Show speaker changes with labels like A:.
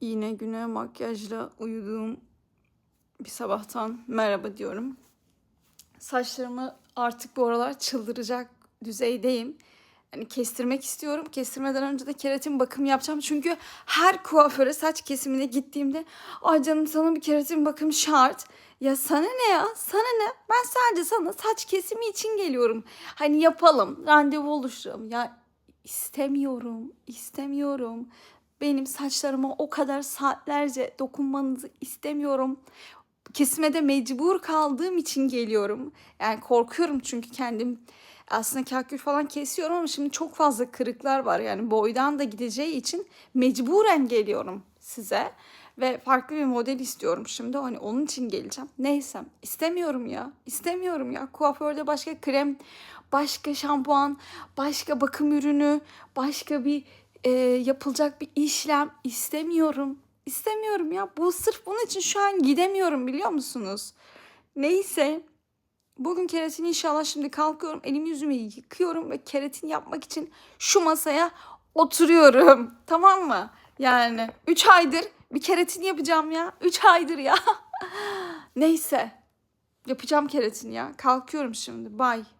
A: Yine güne makyajla uyuduğum bir sabahtan merhaba diyorum. Saçlarımı artık bu aralar çıldıracak düzeydeyim. Yani kestirmek istiyorum. Kestirmeden önce de keratin bakımı yapacağım. Çünkü her kuaföre saç kesimine gittiğimde ay canım sana bir keratin bakımı şart. Ya sana ne ya? Sana ne? Ben sadece sana saç kesimi için geliyorum. Hani yapalım, randevu oluşturalım. Ya istemiyorum, istemiyorum. Benim saçlarıma o kadar saatlerce dokunmanızı istemiyorum. Kesime de mecbur kaldığım için geliyorum. Yani korkuyorum çünkü kendim aslında kakül falan kesiyorum ama şimdi çok fazla kırıklar var. Yani boydan da gideceği için mecburen geliyorum size. Ve farklı bir model istiyorum şimdi. Hani onun için geleceğim. Neyse istemiyorum ya. İstemiyorum ya. Kuaförde başka krem, başka şampuan, başka bakım ürünü, başka bir e, yapılacak bir işlem istemiyorum. İstemiyorum ya. Bu sırf bunun için şu an gidemiyorum biliyor musunuz? Neyse. Bugün keratin inşallah şimdi kalkıyorum. Elimi yüzümü yıkıyorum ve keratin yapmak için şu masaya oturuyorum. Tamam mı? Yani 3 aydır bir keratin yapacağım ya. 3 aydır ya. Neyse. Yapacağım keratin ya. Kalkıyorum şimdi. Bye.